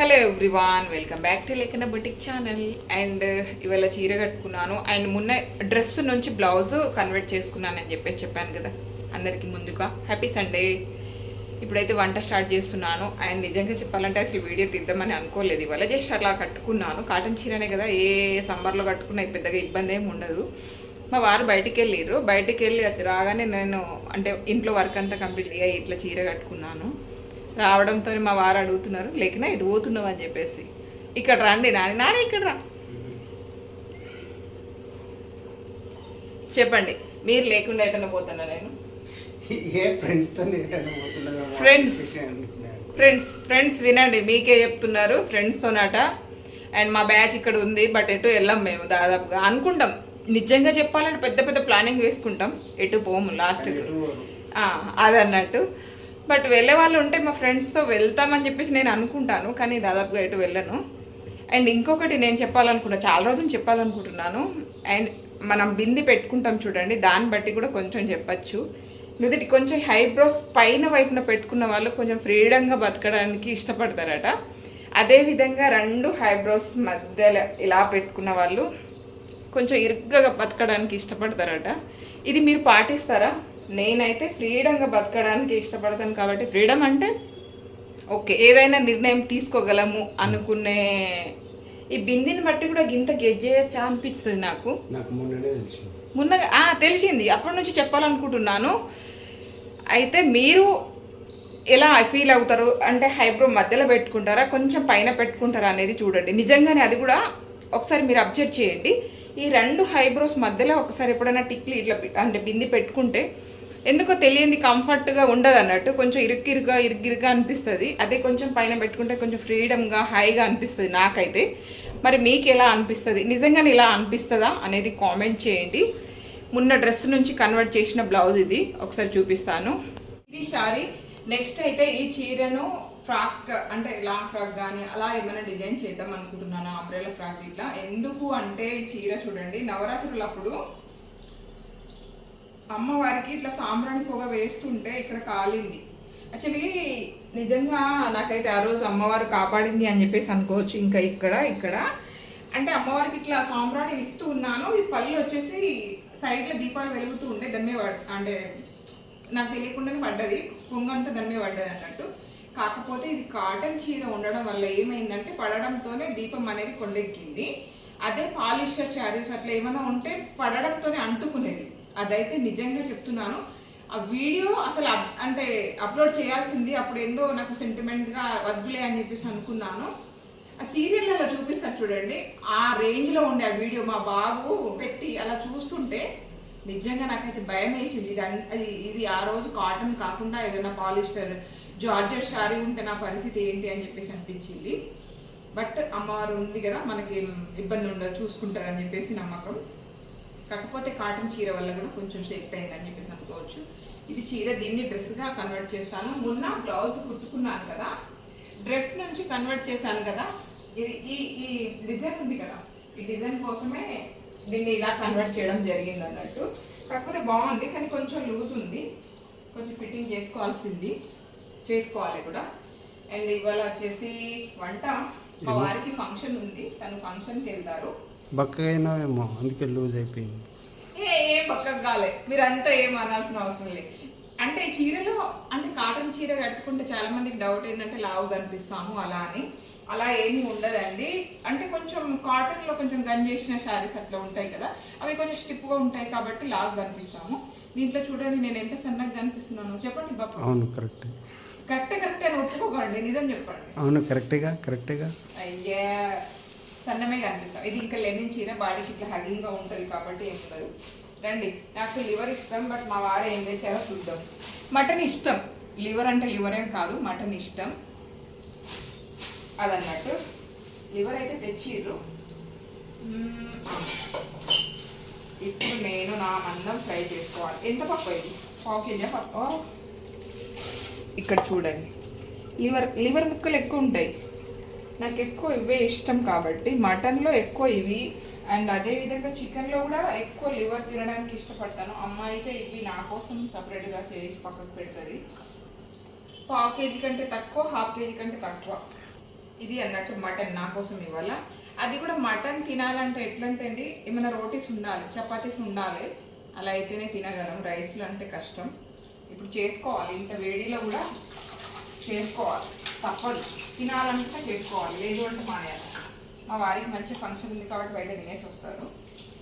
Hello everyone welcome back to Lekhana boutique channel and ఇవాళ చీర కట్టుకున్నాను. అండ్ మొన్న డ్రెస్ నుంచి బ్లౌజ్ కన్వర్ట్ చేసుకున్నానని చెప్పేసి చెప్పాను కదా. అందరికీ ముందుగా హ్యాపీ సండే ఇప్పుడైతే వంట స్టార్ట్ చేస్తున్నాను. అండ్ నిజంగా చెప్పాలంటే అసలు వీడియో తీద్దామని అనుకోలేదు. ఇవాళ జస్ట్ అలా కట్టుకున్నాను. కాటన్ చీరనే కదా ఏ సమ్మర్లో కట్టుకున్నా పెద్దగా ఇబ్బంది ఏమి ఉండదు. మా వారు బయటికి వెళ్ళిర్రు. బయటికి వెళ్ళి అది రాగానే నేను అంటే ఇంట్లో వర్క్ అంతా కంప్లీట్ ఇట్లా చీర కట్టుకున్నాను. రావడంతో మా వారు అడుగుతున్నారు లేకనా ఇటు పోతున్నావు అని చెప్పేసి. ఇక్కడ రండి నాని నాని ఇక్కడ రా. చెప్పండి మీరు లేకుండా ఎటన్నా పోతున్నా నేను? ఫ్రెండ్స్. ఫ్రెండ్స్ ఫ్రెండ్స్ వినండి మీకే చెప్తున్నారు ఫ్రెండ్స్తోనట అండ్ మా బ్యాచ్ ఇక్కడ ఉంది బట్ ఎటు వెళ్ళాం మేము దాదాపుగా. అనుకుంటాం నిజంగా చెప్పాలంటే పెద్ద పెద్ద ప్లానింగ్ వేసుకుంటాం ఎటు పోము లాస్ట్కి. అదన్నట్టు. బట్ వెళ్ళే వాళ్ళు ఉంటే మా ఫ్రెండ్స్తో వెళ్తామని చెప్పేసి నేను అనుకుంటాను కానీ దాదాపుగా ఇటు వెళ్ళను. అండ్ ఇంకొకటి నేను చెప్పాలనుకున్నా చాలా రోజులు చెప్పాలనుకుంటున్నాను. అండ్ మనం బింది పెట్టుకుంటాం చూడండి దాన్ని బట్టి కూడా కొంచెం చెప్పచ్చు. నుదుటి కొంచెం హైబ్రోస్ పైన వైపున పెట్టుకున్న వాళ్ళు కొంచెం ఫ్రీడంగా బతకడానికి ఇష్టపడతారట. అదేవిధంగా రెండు హైబ్రోస్ మధ్యలో ఇలా పెట్టుకున్న వాళ్ళు కొంచెం ఇరుగ్గా బతకడానికి ఇష్టపడతారట. ఇది మీరు పాటిస్తారా? నేనైతే ఫ్రీడంగా బతకడానికి ఇష్టపడతాను కాబట్టి ఫ్రీడమ్ అంటే ఓకే ఏదైనా నిర్ణయం తీసుకోగలము అనుకునే ఈ బిందిని బట్టి కూడా గింత గెజ్జేయచ్చా అనిపిస్తుంది నాకు. ఆ, తెలిసింది. అప్పటి నుంచి చెప్పాలనుకుంటున్నాను. అయితే మీరు ఎలా ఫీల్ అవుతారు? అంటే హైబ్రో మధ్యలో పెట్టుకుంటారా? కొంచెం పైన పెట్టుకుంటారా అనేది చూడండి. నిజంగానే అది కూడా ఒకసారి మీరు అబ్జర్వ్ చేయండి. ఈ రెండు హైబ్రోస్ మధ్యలో ఒకసారి ఎప్పుడైనా టిక్లు ఇట్లా అంటే బింది పెట్టుకుంటే ఎందుకో తెలియంది కంఫర్ట్గా ఉండదు అన్నట్టు కొంచెం ఇరుక్కిరుగా ఇరుగ్గిరుగా అనిపిస్తుంది. అదే కొంచెం పైన పెట్టుకుంటే కొంచెం ఫ్రీడమ్గా హాయిగా అనిపిస్తుంది నాకైతే. మరి మీకు ఎలా అనిపిస్తుంది? నిజంగా ఇలా అనిపిస్తుందా? అనేది కామెంట్ చేయండి. మొన్న డ్రెస్ నుంచి కన్వర్ట్ చేసిన బ్లౌజ్ ఇది. ఒకసారి చూపిస్తాను. ఇది శారీ. నెక్స్ట్ అయితే ఈ చీరను ఫ్రాక్ అంటే లాంగ్ ఫ్రాక్ కానీ అలా ఏమైనా డిజైన్ చేద్దాం అనుకుంటున్నాను? అంబ్రెలా ఫ్రాక్ ఇట్లా. ఎందుకు అంటే చీర చూడండి. నవరాత్రులప్పుడు అమ్మవారికి ఇట్లా సాంబ్రాణి పొగ వేస్తుంటే ఇక్కడ కాలింది. యాక్చువల్లీ నిజంగా నాకైతే ఆ రోజు అమ్మవారు కాపాడింది అని చెప్పేసి అనుకోవచ్చు. ఇంకా ఇక్కడ ఇక్కడ. అంటే అమ్మవారికి ఇట్లా సాంబ్రాణి ఇస్తూ ఉన్నాను. ఈ పళ్ళు వచ్చేసి సైడ్లో దీపాలు వెలుగుతూ ఉండే దాని మీద అంటే నాకు తెలియకుండానే పడ్డది. పొంగంతా దాని మీద పడ్డది అన్నట్టు. కాకపోతే ఇది కాటన్ చీర ఉండడం వల్ల ఏమైందంటే పడడంతోనే దీపం అనేది కొండెక్కింది. అదే పాలిస్టర్ శారీస్ అట్లా ఏమైనా ఉంటే పడడంతోనే అంటుకునేది. అదైతే నిజంగా చెప్తున్నాను. ఆ వీడియో అసలు అప్- అంటే అప్లోడ్ చేయాల్సింది అప్పుడు ఏందో నాకు సెంటిమెంట్గా వద్దులే అని చెప్పేసి అనుకున్నాను. ఆ సీరియల్ అలా చూపిస్తారు చూడండి. ఆ రేంజ్లో ఉండే ఆ వీడియో మా బాబు పెట్టి అలా చూస్తుంటే నిజంగా నాకైతే భయం వేసింది. ఇది అది ఇది ఆ రోజు కాటన్ కాకుండా ఏదైనా పాలిస్టర్ జార్జెట్ శారీ ఉంటే నా పరిస్థితి ఏంటి అని చెప్పేసి అనిపించింది. బట్ అమ్మవారు ఉంది కదా మనకి ఏం ఇబ్బంది ఉండదు చూసుకుంటారని చెప్పేసి నమ్మకం. కాకపోతే కాటన్ చీర వల్ల కూడా కొంచెం సెట్ అయిందని చెప్పేసి అనుకోవచ్చు. ఇది చీర దీన్ని డ్రెస్గా కన్వర్ట్ చేస్తాను. మొన్న బ్లౌజ్ కుట్టుకున్నాను కదా. డ్రెస్ నుంచి కన్వర్ట్ చేశాను కదా. ఇది ఈ ఈ డిజైన్ ఉంది కదా. ఈ డిజైన్ కోసమే దీన్ని ఇలా కన్వర్ట్ చేయడం జరిగింది అన్నట్టు. కాకపోతే బాగుంది కానీ కొంచెం లూజ్ ఉంది. కొంచెం ఫిట్టింగ్ చేసుకోవాల్సింది. చేసుకోవాలి కూడా. అండ్ ఇవాళ వచ్చేసి వంట. మా వారికి ఫంక్షన్ ఉంది. తను ఫంక్షన్కి వెళ్తారు. బక్కగా ఏమో అందుకే లూజ్ అయిపోయింది. ఏ ఏం పక్కకు కాలే. మీరంతా ఏం అనాల్సిన అవసరం లేదు. అంటే చీరలో అంటే కాటన్ చీర కట్టుకుంటే చాలా మందికి డౌట్ ఏంటంటే లావు కనిపిస్తాము అలా అని. అలా ఏమీ ఉండదండి. అంటే కొంచెం కాటన్లో కొంచెం గన్ చేసిన శారీస్ అట్లా ఉంటాయి కదా అవి కొంచెం స్టిప్గా ఉంటాయి కాబట్టి లావు కనిపిస్తాము. దీంట్లో చూడండి నేను ఎంత సన్నగా కనిపిస్తున్నాను. చెప్పండి బాబా అవును కరెక్ట్. కరెక్ట్ కరెక్ట్ అని ఒప్పుకోకండి నిజం చెప్పండి. అవును కరెక్ట్గా కరెక్ట్గా. అయ్యా. సన్నమే కనిపిస్తాం. ఇది ఇంకా లెనిన్ చీర బాడీకి ఇట్లా హగింగ్గా ఉంటుంది కాబట్టి ఏం ఉండదు. రండి నాకు లివర్ ఇష్టం బట్ మా వారు ఏం తెచ్చారో చూద్దాం. మటన్ ఇష్టం. లివర్ అంటే లివర్ ఏం కాదు మటన్ ఇష్టం. అదన్నట్టు. లివర్ అయితే తెచ్చిర్రు. ఇప్పుడు నేను నా మందం ఫ్రై చేసుకోవాలి. ఎంత పప్పు ఇది? పావు కేజీ పప్పు. ఇక్కడ చూడండి. లివర్ లివర్ ముక్కలు ఎక్కువ ఉంటాయి. నాకు ఎక్కువ ఇవే ఇష్టం కాబట్టి మటన్లో ఎక్కువ ఇవి. అండ్ అదేవిధంగా చికెన్లో కూడా ఎక్కువ లివర్ తినడానికి ఇష్టపడతాను. అమ్మ అయితే ఇవి నా కోసం సపరేట్గా చేసి పక్కకు పెడుతుంది. పావు కేజీ కంటే తక్కువ హాఫ్ కేజీ కంటే తక్కువ. ఇది అన్నట్టు మటన్ నా కోసం ఇవాళ అది కూడా మటన్ తినాలంటే ఎట్లంటే అండి ఏమైనా రోటీస్ ఉండాలి చపాతీస్ ఉండాలి. అలా అయితేనే తినగలం. రైస్లో అంటే కష్టం. ఇప్పుడు చేసుకోవాలి. ఇంత వేడిలో కూడా చేసుకోవాలి. తప్పదు. తినాలంటే చేసుకోవాలి. లేదు అంటే మానేయాలి. మా వారికి మంచి ఫంక్షన్ ఉంది కాబట్టి బయట తినేసి వస్తారు.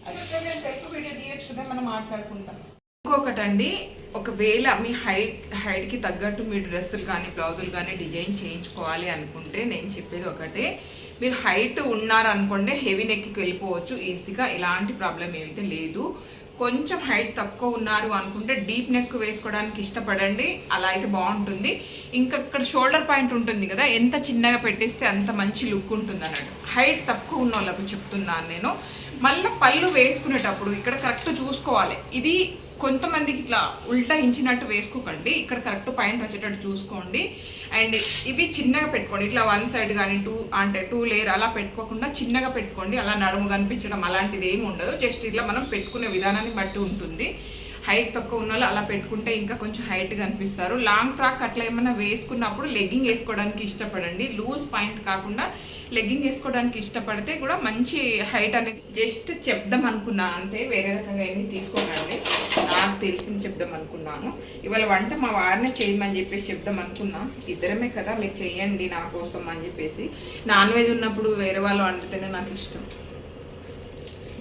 అది నేను వీడియో తీయచ్చు కదా మనం మాట్లాడుకుంటాం ఇంకొకటండి ఒకవేళ మీ హైట్ హైట్కి తగ్గట్టు మీ డ్రెస్సులు కానీ బ్లౌజులు కానీ డిజైన్ చేయించుకోవాలి అనుకుంటే నేను చెప్పేది ఒకటే. మీరు హైట్ ఉన్నారు అనుకోండి హెవీ నెక్కి వెళ్ళిపోవచ్చు. ఈజీగా ఎలాంటి ప్రాబ్లం ఏమైతే లేదు. కొంచెం హైట్ తక్కువ ఉన్నారు అనుకుంటే డీప్ నెక్ వేసుకోవడానికి ఇష్టపడండి. అలా అయితే బాగుంటుంది. ఇంకా ఇక్కడ షోల్డర్ పాయింట్ ఉంటుంది కదా ఎంత చిన్నగా పెట్టేస్తే అంత మంచి లుక్ ఉంటుంది అన్నట్టు. హైట్ తక్కువ ఉన్న వాళ్ళకు చెప్తున్నాను నేను. మళ్ళీ పళ్ళు వేసుకునేటప్పుడు ఇక్కడ కరెక్ట్ చూసుకోవాలి. ఇది కొంతమందికి ఇట్లా ఉల్టా ఇంచినట్టు వేసుకోకండి. ఇక్కడ కరెక్ట్ పాయింట్ వచ్చేటట్టు చూసుకోండి. అండ్ ఇవి చిన్నగా పెట్టుకోండి. ఇట్లా వన్ సైడ్ కానీ టూ అంటే టూ లేయర్ అలా పెట్టుకోకుండా చిన్నగా పెట్టుకోండి. అలా నడుము కనిపించడం అలాంటిది ఏమి ఉండదు. జస్ట్ ఇట్లా మనం పెట్టుకునే విధానాన్ని బట్టి ఉంటుంది. హైట్ తక్కువ ఉన్న వాళ్ళు అలా పెట్టుకుంటే ఇంకా కొంచెం హైట్ కనిపిస్తారు. లాంగ్ ఫ్రాక్ అట్లా ఏమైనా వేసుకున్నప్పుడు లెగ్గింగ్ వేసుకోవడానికి ఇష్టపడండి. లూజ్ పాయింట్ కాకుండా లెగ్గింగ్ వేసుకోవడానికి ఇష్టపడితే కూడా మంచి హైట్ అనేది జస్ట్ చెప్దాం అనుకున్నా. అంతే వేరే రకంగా ఏమీ తీసుకోకండి. నాకు తెలిసింది చెప్దాం అనుకున్నాను. ఇవాళ వంట మా వారినే చేయమని చెప్పేసి చెప్దాం అనుకున్నా. ఇద్దరమే కదా మీరు చెయ్యండి నా కోసం అని చెప్పేసి. నాన్ వెజ్ ఉన్నప్పుడు వేరే వాళ్ళు వండితేనే నాకు ఇష్టం.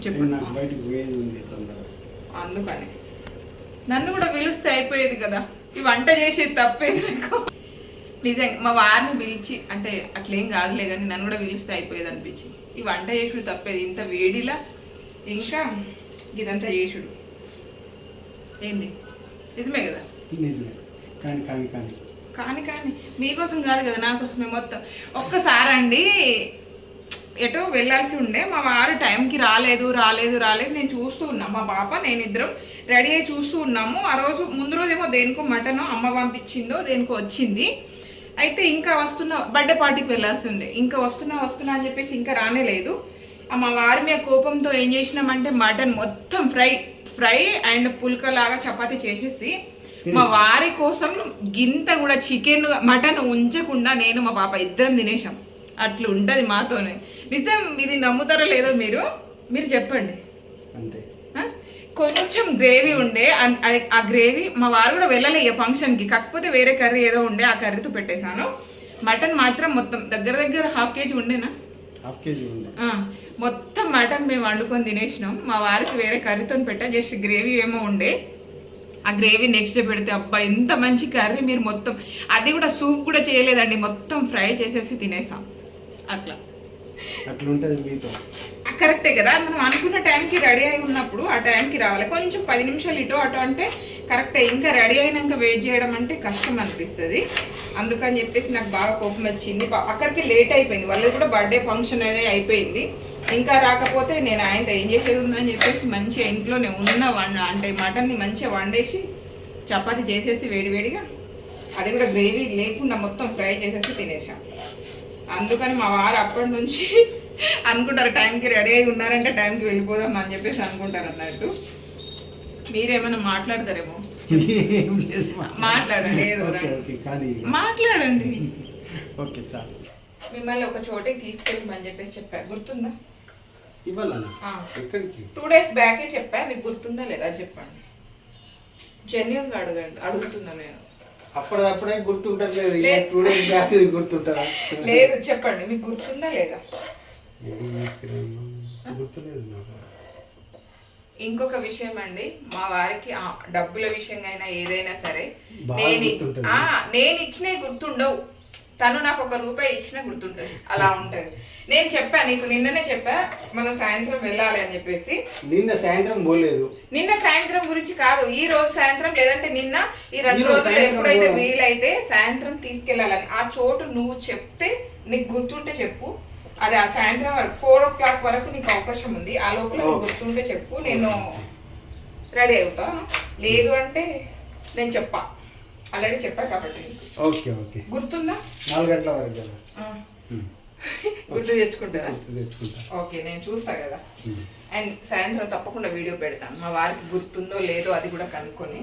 చెప్పండి. అందుకని. నన్ను కూడా పిలిస్తే అయిపోయేది కదా. ఈ వంట చేసేది తప్పేది నాకు. నిజంగా మా వారిని పిలిచి అంటే అట్లేం కాదులే కానీ నన్ను కూడా పిలిస్తే అయిపోయేది అనిపించి ఈ వంట చేసుడు తప్పేది. ఇంత వేడిలా ఇంకా ఇదంతా చేసుడు. ఏంది? నిజమే కదా? నిజమే. కానీ కానీ కానీ. కానీ కానీ. మీకోసం కాదు కదా నా కోసమే మొత్తం. ఒక్కసారి అండి ఎటో వెళ్ళాల్సి ఉండే. మా వారు టైంకి రాలేదు రాలేదు రాలేదు. నేను చూస్తూ ఉన్నా. మా పాప నేను ఇద్దరం రెడీ అయ్యి చూస్తూ ఉన్నాము. ఆ రోజు ముందు రోజు ఏమో దేనికో మటన్ అమ్మ పంపించిందో దేనికో వచ్చింది. అయితే ఇంకా వస్తున్నా బర్త్డే పార్టీకి వెళ్ళాల్సి ఉండే. ఇంకా వస్తున్నా వస్తున్నా అని చెప్పేసి ఇంకా రానే లేదు. మా వారి మీద కోపంతో ఏం చేసినామంటే మటన్ మొత్తం ఫ్రై ఫ్రై అండ్ పుల్కలాగా చపాతీ చేసేసి మా వారి కోసం గింత కూడా చికెన్ మటన్ ఉంచకుండా నేను మా పాప ఇద్దరం తినేసాం. అట్లా ఉంటది మాతోనే. నిజం ఇది నమ్ముతారో లేదో మీరు మీరు చెప్పండి. అంతే? కొంచెం గ్రేవీ ఉండే ఆ గ్రేవీ మా వారు కూడా వెళ్ళలే ఫంక్షన్కి కాకపోతే వేరే కర్రీ ఏదో ఉండే ఆ కర్రీతో పెట్టేశాను. మటన్ మాత్రం మొత్తం దగ్గర దగ్గర హాఫ్ కేజీ ఉండేనా? హాఫ్ కేజీ ఆ, మొత్తం మటన్ మేము వండుకొని తినేసినాం. మా వారికి వేరే కర్రీతో పెట్టా జస్ట్ గ్రేవీ ఏమో ఉండే. ఆ గ్రేవీ నెక్స్ట్ డే పెడితే అబ్బా ఎంత మంచి కర్రీ మీరు మొత్తం. అది కూడా సూప్ కూడా చేయలేదండి మొత్తం ఫ్రై చేసేసి తినేసాం. అట్లా. అట్లా ఉంటుంది మీతో. కరెక్టే కదా. మనం అనుకున్న టైంకి రెడీ అయి ఉన్నప్పుడు ఆ టైంకి రావాలి. కొంచెం పది నిమిషాలు ఇటు అటు అంటే కరెక్టే ఇంకా రెడీ అయినాక వెయిట్ చేయడం అంటే కష్టం అనిపిస్తుంది. అందుకని చెప్పేసి నాకు బాగా కోపం వచ్చింది. అక్కడికి లేట్ అయిపోయింది. వాళ్ళది కూడా బర్త్డే ఫంక్షన్ అనేది అయిపోయింది. ఇంకా రాకపోతే నేను ఆయనతో ఏం చేసేది ఉందని చెప్పేసి మంచిగా ఇంట్లోనే ఉన్న వండ అంటే మటన్ని మంచిగా వండేసి చపాతి చేసేసి వేడివేడిగా అది కూడా గ్రేవీ లేకుండా మొత్తం ఫ్రై చేసేసి తినేసాం. అందుకని మా వారు అప్పటి నుంచి అనుకుంటారు టైంకి రెడీ అయి ఉన్నారంటే టైంకి వెళ్ళిపోదాం అని చెప్పేసి అనుకుంటారు అన్నట్టు. మీరేమైనా మాట్లాడతారేమో? మాట్లాడండి మాట్లాడండి. ఓకే చాలు. మిమ్మల్ని ఒక చోటికి తీసుకెళ్ళమని చెప్పేసి చెప్పా. గుర్తుందా. ఎక్కడికి? టూ డేస్ బ్యాకే చెప్పా మీకు గుర్తుందా లేదా చెప్పండి. జెన్యున్గా అడగండి అడుగుతున్నా నేను. గుర్తుంటలేదు ఇది గుర్తుంటుందా? లేదు చెప్పండి మీకు గుర్తుందా లేదా? ఇంకొక విషయం అండి మా వారికి డబ్బుల విషయంగా అయినా ఏదైనా సరే నేను నేను ఇచ్చినవి గుర్తుండవు. తను నాకు ఒక రూపాయి ఇచ్చినా గుర్తుంటది. అలా ఉంటది. నేను చెప్పా నీకు నిన్ననే చెప్పా మనం సాయంత్రం వెళ్ళాలి అని చెప్పేసి. నిన్న సాయంత్రం పోలేదు. నిన్న సాయంత్రం గురించి కాదు. ఈ రోజు సాయంత్రం లేదంటే నిన్న ఈ రెండు రోజు రోజులు ఎప్పుడైతే. వీలైతే సాయంత్రం తీసుకెళ్ళాలని ఆ చోటు నువ్వు చెప్తే నీకు గుర్తుంటే చెప్పు. అది ఆ సాయంత్రం వరకు ఫోర్ ఓ క్లాక్ వరకు నీకు అవకాశం ఉంది. ఆ లోపల. గుర్తుంటే చెప్పు నేను రెడీ అవుతా. లేదు అంటే నేను చెప్పా. ఆల్రెడీ చెప్పా కాబట్టి. Okay okay. గుర్తుందా? నాలుగు గంటల వరకు. ఉమ్. గుర్తు తెచ్చుకుంటారా? ఓకే నేను చూస్తా కదా. ఉమ్. అండ్ సాయంత్రం తప్పకుండా వీడియో పెడతాను మా వారికి గుర్తుందో లేదో అది కూడా కనుక్కొని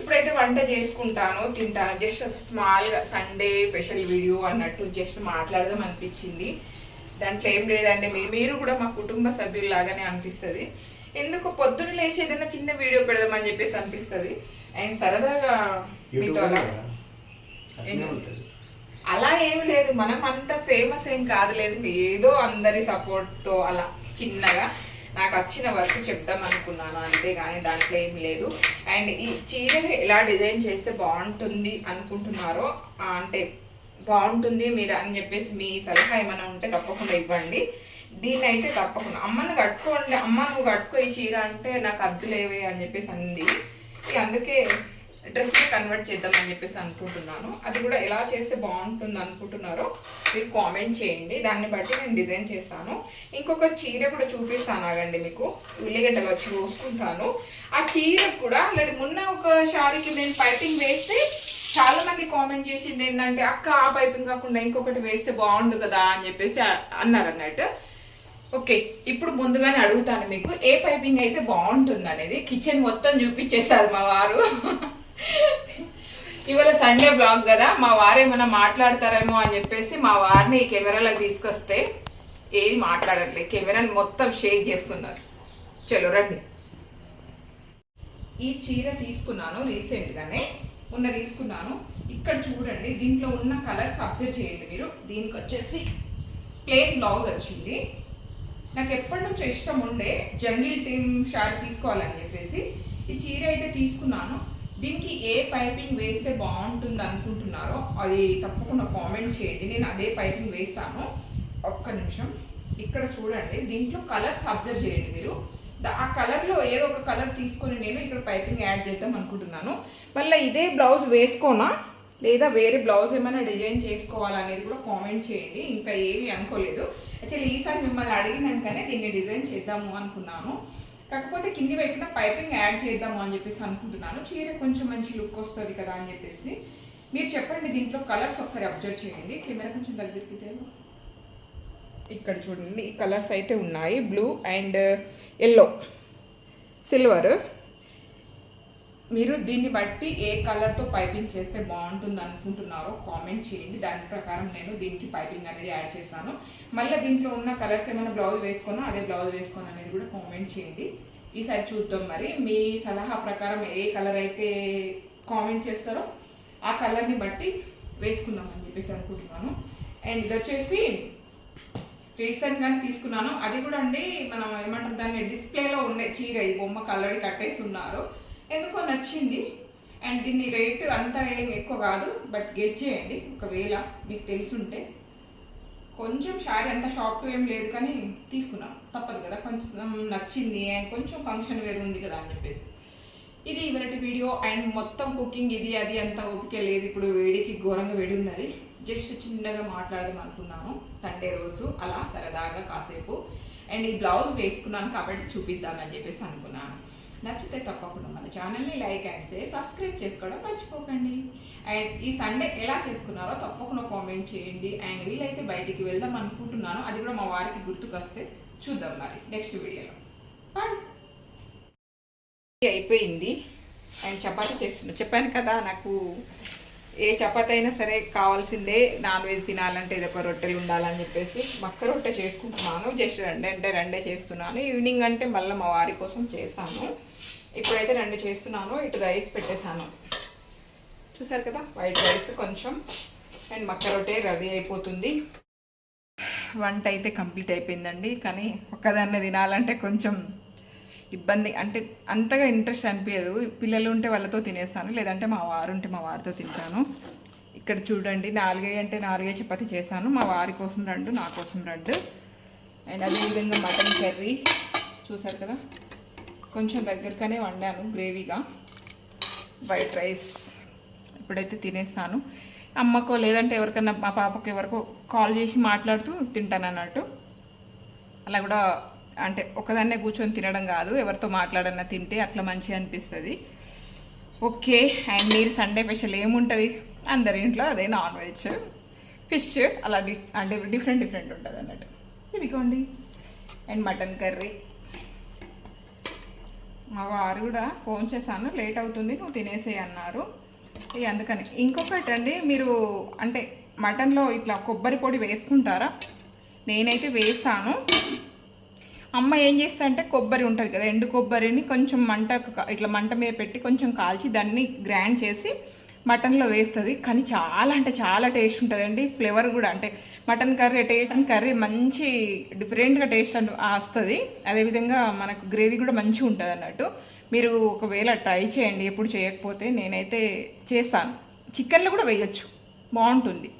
ఇప్పుడైతే వంట చేసుకుంటాను తింటాను. జస్ట్ స్మాల్గా సండే స్పెషల్ వీడియో అన్నట్టు జస్ట్ మాట్లాడదాం అనిపించింది. దాంట్లో ఏం లేదండి. మీ- మీరు కూడా మా కుటుంబ సభ్యుల్లాగానే అనిపిస్తుంది. ఎందుకు? పొద్దున్న లేచి ఏదైనా చిన్న వీడియో పెడదామని చెప్పేసి అనిపిస్తుంది. అండ్ సరదాగా మీతో అలా కదా ఏం లేదు. మనం అంత ఫేమస్ ఏం కాదులేదు ఏదో అందరి సపోర్ట్తో అలా చిన్నగా. నాకు వచ్చిన వరకు చెప్దాం అనుకున్నాను అంతేగాని దాంట్లో ఏం లేదు. అండ్ ఈ చీరని ఎలా డిజైన్ చేస్తే బాగుంటుంది అనుకుంటున్నారో అంటే బాగుంటుంది మీరు అని చెప్పేసి మీ సలహా ఏమైనా ఉంటే తప్పకుండా ఇవ్వండి. దీన్ని అయితే తప్పకుండా. అమ్మను కట్టుకోండి అమ్మ నువ్వు కట్టుకో ఈ చీర అంటే నాకు అద్దులేవే అని చెప్పేసి అంది. అందుకే డ్రెస్ కన్వర్ట్ చేద్దామని చెప్పేసి అనుకుంటున్నాను. అది కూడా ఎలా చేస్తే బాగుంటుంది అనుకుంటున్నారో మీరు కామెంట్ చేయండి. దాన్ని బట్టి నేను డిజైన్ చేస్తాను. ఇంకొక చీర కూడా చూపిస్తాను ఆగండి మీకు. ఉల్లిగడ్డలు వచ్చి కోసుకుంటాను. ఆ చీర కూడా ఆల్రెడీ మొన్న ఒక శారీకి నేను పైపింగ్ వేస్తే చాలా మంది కామెంట్ చేసింది ఏంటంటే అక్క ఆ పైపింగ్ కాకుండా ఇంకొకటి వేస్తే బాగుండు కదా అని చెప్పేసి అన్నారు అన్నట్టు. ఓకే ఇప్పుడు ముందుగానే అడుగుతాను మీకు ఏ పైపింగ్ అయితే బాగుంటుంది అనేది కిచెన్ మొత్తం చూపించేశారు మా వారు. ఇవాళ సండే బ్లాగ్ కదా మా వారు ఏమైనా మాట్లాడతారేమో అని చెప్పేసి మా వారిని ఈ కెమెరాలో తీసుకొస్తే ఏది మాట్లాడట్లేదు. కెమెరాని మొత్తం షేక్ చేస్తున్నారు. చలో రండి. ఈ చీర తీసుకున్నాను రీసెంట్గానే. ఉన్న తీసుకున్నాను. ఇక్కడ చూడండి దీంట్లో ఉన్న కలర్స్ అబ్జర్వ్ చేయండి మీరు. దీనికి వచ్చేసి ప్లేన్ బ్లౌజ్ వచ్చింది. నాకు ఎప్పటి నుంచో ఇష్టం ఉండే జంగిల్ టీమ్ షార్ట్ తీసుకోవాలని చెప్పేసి ఈ చీర అయితే తీసుకున్నాను. దీనికి ఏ పైపింగ్ వేస్తే బాగుంటుంది అనుకుంటున్నారో అది తప్పకుండా కామెంట్ చేయండి. నేను అదే పైపింగ్ వేస్తాను. ఒక్క నిమిషం. ఇక్కడ చూడండి. దీంట్లో కలర్స్ అబ్జర్వ్ చేయండి మీరు. ఆ కలర్లో ఏదో ఒక కలర్ తీసుకొని నేను ఇక్కడ పైపింగ్ యాడ్ చేద్దాం అనుకుంటున్నాను. మళ్ళీ ఇదే బ్లౌజ్ వేసుకోనా? లేదా వేరే బ్లౌజ్ ఏమైనా డిజైన్ చేసుకోవాలనేది కూడా కామెంట్ చేయండి. ఇంకా ఏవి అనుకోలేదు. యాక్చువల్లీ ఈసారి మిమ్మల్ని అడిగినాకనే దీన్ని డిజైన్ చేద్దాము అనుకున్నాను. కాకపోతే కింది వైపున పైపింగ్ యాడ్ చేద్దాము అని చెప్పేసి అనుకుంటున్నాను. చీర కొంచెం మంచి లుక్ వస్తుంది కదా అని చెప్పేసి. మీరు చెప్పండి దీంట్లో కలర్స్ ఒకసారి అబ్జర్వ్ చేయండి. కెమెరా కొంచెం దగ్గరికి తేవా ఇక్కడ చూడండి ఈ కలర్స్ అయితే ఉన్నాయి. బ్లూ అండ్ ఎల్లో సిల్వర్ మీరు దీన్ని బట్టి ఏ కలర్తో పైపింగ్ చేస్తే బాగుంటుంది అనుకుంటున్నారో కామెంట్ చేయండి. దాని ప్రకారం నేను దీనికి పైపింగ్ అనేది యాడ్ చేశాను. మళ్ళీ దీంట్లో ఉన్న కలర్స్ ఏమైనా బ్లౌజ్ వేసుకున్నా అదే బ్లౌజ్ వేసుకొని అనేది కూడా కామెంట్ చేయండి. ఈసారి చూద్దాం మరి. మీ సలహా ప్రకారం ఏ కలర్ అయితే కామెంట్ చేస్తారో ఆ కలర్ని బట్టి వేసుకుందాం అని చెప్పేసి అనుకుంటున్నాను. అండ్ ఇది వచ్చేసి రీసెంట్ తీసుకున్నాను. అది కూడా అండి మనం ఏమంటారు దాన్ని డిస్ప్లేలో ఉండే చీర ఈ బొమ్మకు ఆల్రెడీ కట్టేసి ఉన్నారు. ఎందుకో నచ్చింది. అండ్ దీని రేటు అంత ఏం ఎక్కువ కాదు బట్ గెస్ చేయండి. ఒకవేళ మీకు తెలుసుంటే. కొంచెం శారీ అంత షాప్ ఏం లేదు కానీ తీసుకున్నాం. తప్పదు కదా కొంచెం నచ్చింది అండ్ కొంచెం ఫంక్షన్ వేరు ఉంది కదా అని చెప్పేసి. ఇది ఇవరటి వీడియో అండ్ మొత్తం కుకింగ్ ఇది అది అంత ఓపిక లేదు. ఇప్పుడు వేడికి ఘోరంగా వేడి ఉన్నది. జస్ట్ చిన్నగా మాట్లాడదాం అనుకున్నాను సండే రోజు అలా సరదాగా కాసేపు. అండ్ ఈ బ్లౌజ్ వేసుకున్నాను కాబట్టి చూపిద్దామని చెప్పేసి అనుకున్నాను. నచ్చితే తప్పకుండా మన ఛానల్ని లైక్ అండ్ షేర్ సబ్స్క్రైబ్ చేసుకోవడం మర్చిపోకండి. అండ్ ఈ సండే ఎలా చేసుకున్నారో తప్పకుండా కామెంట్ చేయండి. అండ్ వీలైతే బయటికి వెళ్దాం అనుకుంటున్నాను. అది కూడా మా వారికి గుర్తుకొస్తే చూద్దాం మరి నెక్స్ట్ వీడియోలో. బాయ్. అయిపోయింది. అండ్ చపాతీ చేస్తున్నా. చెప్పాను కదా నాకు ఏ చపాతీ అయినా సరే కావాల్సిందే. నాన్ వెజ్ తినాలంటే ఇది ఒక రొట్టెలు ఉండాలని చెప్పేసి మక్క రొట్టె చేసుకుంటున్నాను. జస్ట్ రెండే అంటే రెండే చేస్తున్నాను. ఈవినింగ్ అంటే మళ్ళీ మా వారి కోసం చేస్తాను. ఇప్పుడైతే రెండు చేస్తున్నాను ఇటు రైస్ పెట్టేశాను. చూసారు కదా వైట్ రైస్ కొంచెం అండ్ మక్క రొట్టె రెడీ అయిపోతుంది. వంట అయితే కంప్లీట్ అయిపోయిందండి కానీ ఒక్కదాన్నే తినాలంటే కొంచెం ఇబ్బంది. అంటే అంతగా ఇంట్రెస్ట్ అనిపించదు. పిల్లలు ఉంటే వాళ్ళతో తినేస్తాను లేదంటే మా వారు ఉంటే మా వారితో తింటాను. ఇక్కడ చూడండి నాలుగే అంటే నాలుగే చపాతి చేశాను. మా వారి కోసం రెండు నా కోసం రెండు. అండ్ అదేవిధంగా మటన్ కర్రీ. చూసారు కదా? కొంచెం దగ్గరగానే వండాను గ్రేవీగా. వైట్ రైస్ ఇప్పుడైతే తినేస్తాను. అమ్మకో లేదంటే ఎవరికన్నా మా పాపకు ఎవరికో కాల్ చేసి మాట్లాడుతూ తింటాను అన్నట్టు. అలా కూడా అంటే ఒకదాన్నే కూర్చొని తినడం కాదు ఎవరితో మాట్లాడన్నా తింటే అట్లా మంచిగా అనిపిస్తుంది. ఓకే అండ్ మీరు సండే స్పెషల్ ఏముంటుంది? అందరి ఇంట్లో అదే నాన్ వెజ్ ఫిష్ అలా డి అంటే డిఫరెంట్ డిఫరెంట్ ఉంటుంది అన్నట్టు ఇదిగోండి. And mutton curry. మా వారు కూడా ఫోన్ చేశాను లేట్ అవుతుంది నువ్వు తినేసే అన్నారు. ఇక అందుకని. ఇంకొకటి అండి మీరు అంటే మటన్లో ఇట్లా కొబ్బరి పొడి వేసుకుంటారా? నేనైతే వేస్తాను. అమ్మ ఏం చేస్తా అంటే కొబ్బరి ఉంటుంది కదా ఎండు కొబ్బరిని కొంచెం మంట ఇట్లా మంట మీద పెట్టి కొంచెం కాల్చి దాన్ని గ్రైండ్ చేసి మటన్లో వేస్తుంది. కానీ చాలా అంటే చాలా టేస్ట్ ఉంటుందండి. ఫ్లేవర్ కూడా అంటే మటన్ కర్రీ టేస్ట్ కర్రీ మంచి డిఫరెంట్గా టేస్ట్ అని వస్తుంది. అదేవిధంగా మనకు గ్రేవీ కూడా మంచిగా ఉంటుంది అన్నట్టు మీరు ఒకవేళ ట్రై చేయండి. ఎప్పుడు చేయకపోతే నేనైతే చేస్తాను. చికెన్లో కూడా వేయచ్చు. బాగుంటుంది.